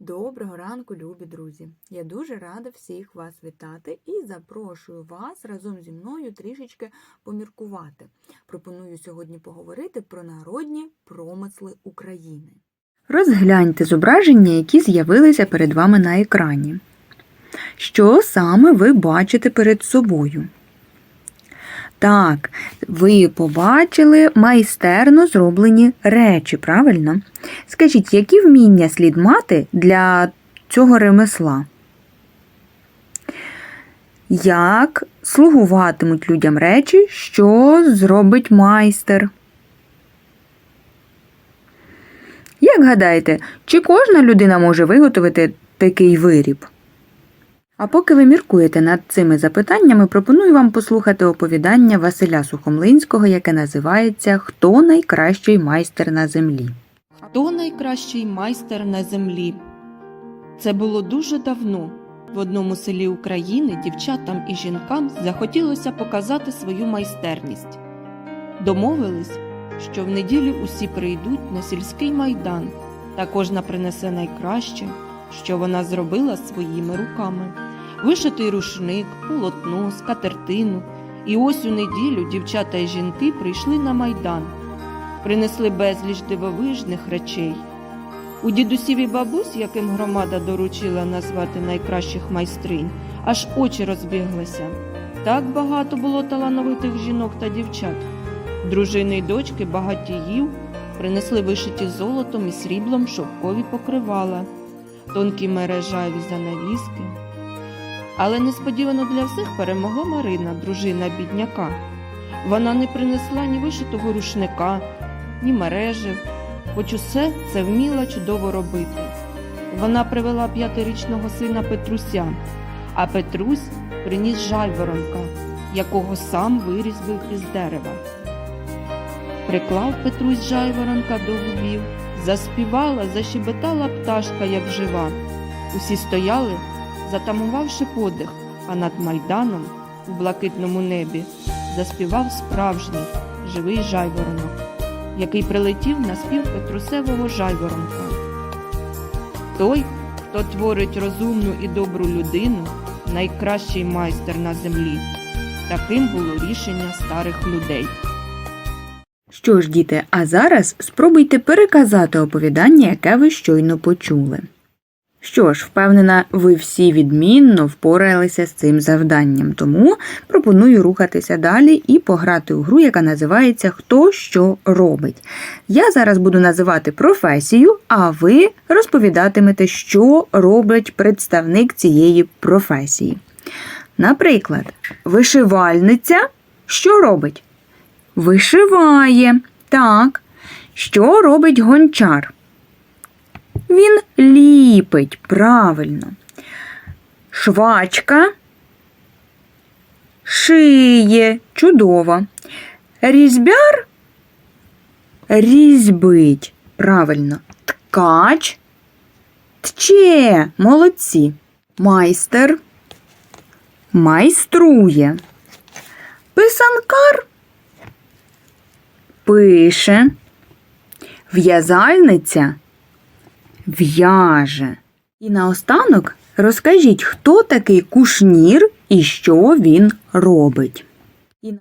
Доброго ранку, любі друзі! Я дуже рада всіх вас вітати і запрошую вас разом зі мною трішечки поміркувати. Пропоную сьогодні поговорити про народні промисли України. Розгляньте зображення, які з'явилися перед вами на екрані. Що саме ви бачите перед собою? Так, ви побачили майстерно зроблені речі, правильно? Скажіть, які вміння слід мати для цього ремесла? Як слугуватимуть людям речі, що зробить майстер? Як гадаєте, чи кожна людина може виготовити такий виріб? А поки ви міркуєте над цими запитаннями, пропоную вам послухати оповідання Василя Сухомлинського, яке називається Хто найкращий майстер на землі. Хто найкращий майстер на землі? Це було дуже давно. В одному селі України дівчатам і жінкам захотілося показати свою майстерність. Домовились, що в неділю усі прийдуть на сільський майдан, та кожна принесе найкраще, що вона зробила своїми руками: вишитий рушник, полотно, скатертину. І ось у неділю дівчата і жінки прийшли на майдан принесли безліч дивовижних речей. У дідусів і бабусь, яким громада доручила назвати найкращих майстринь, аж очі розбіглися. Так багато було талановитих жінок та дівчат. Дружини й дочки багатіїв принесли вишиті золотом і сріблом шовкові покривала, тонкі мережаві занавіски. Але несподівано для всіх перемогла Марина, дружина бідняка. Вона не принесла ні вишитого рушника, ні мережів, хоч усе це вміла чудово робити. Вона привела п'ятирічного сина Петруся, а Петрусь приніс жайворонка, якого сам вирізбив із дерева. Приклав Петрусь жайворонка до губів, заспівала, защебетала пташка, як жива. Усі стояли, затамувавши подих, а над майданом у блакитному небі заспівав справжній живий жайворонок який прилетів на спів Петрусевого жайворонка. Той, хто творить розумну і добру людину, найкращий майстер на землі. Таким було рішення старих людей. Що ж, діти, а зараз спробуйте переказати оповідання, яке ви щойно почули. Що ж, впевнена, ви всі відмінно впоралися з цим завданням, тому пропоную рухатися далі і пограти у гру, яка називається Хто що робить. Я зараз буду називати професію, а ви розповідатимете, що робить представник цієї професії. Наприклад, вишивальниця що робить? Вишиває. Так. Що робить гончар? Він ліпить правильно. Швачка шиє чудово. Різьбяр різьбить правильно. Ткач тче молодці. Майстер майструє. Писанкар пише. В'язальниця в'яже. І наостанок розкажіть, хто такий кушнір і що він робить.